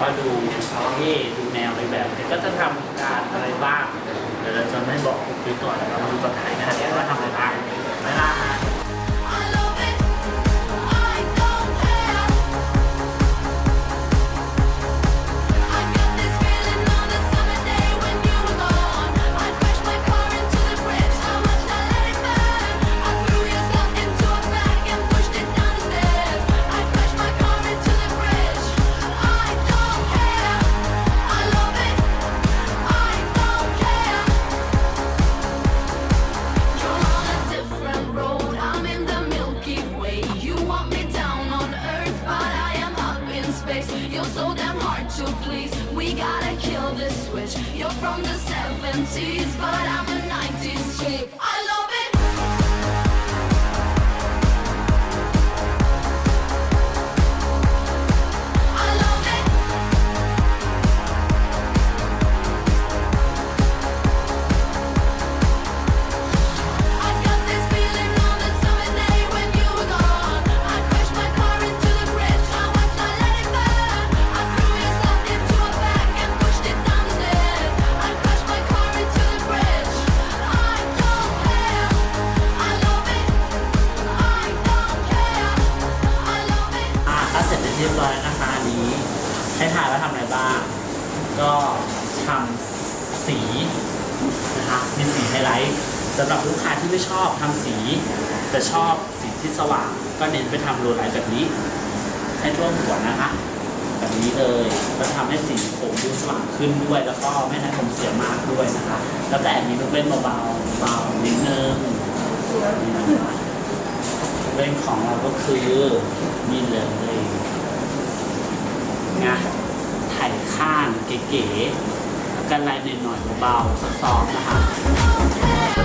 ก็ดูเขาเท่ดูแนวไปแบบเดี๋ยวก็จะทำการอะไรบ้างเดี๋ยวเราจะไม่บอกคุณก่อนเราดูตอนถ่ายนเนี่ยว่า gotta kill this switch. You're from the 70s, but I'm a 90s เสร็จเป็นที่เรียบร้อยนะคะอันนี้ให้ถ่ายว่าทำอะไรบ้าง ก็ทำสีนะคะมีสีไฮไลท์สำหรับลูกค้าที่ไม่ชอบทำสี แต่ชอบสีที่สว่าง ก็เน้นไปทำโรลไลท์แบบนี้ ให้ท่วหัวนะคะ แบบนี้เลยก็ทำให้สีผมดูสว่างขึ้นด้วย แล้วก็ไม่ให้ผมเสียมากด้วยนะคะ แล้วแอบมีลูกเล่นเบาๆเบานิดนึงนี่นะคะลูกเล่นของเราก็คือนี่เลย งานถ่ข้างเก๋ๆกันลายหน่อยๆเบาๆซอฟๆนะคะ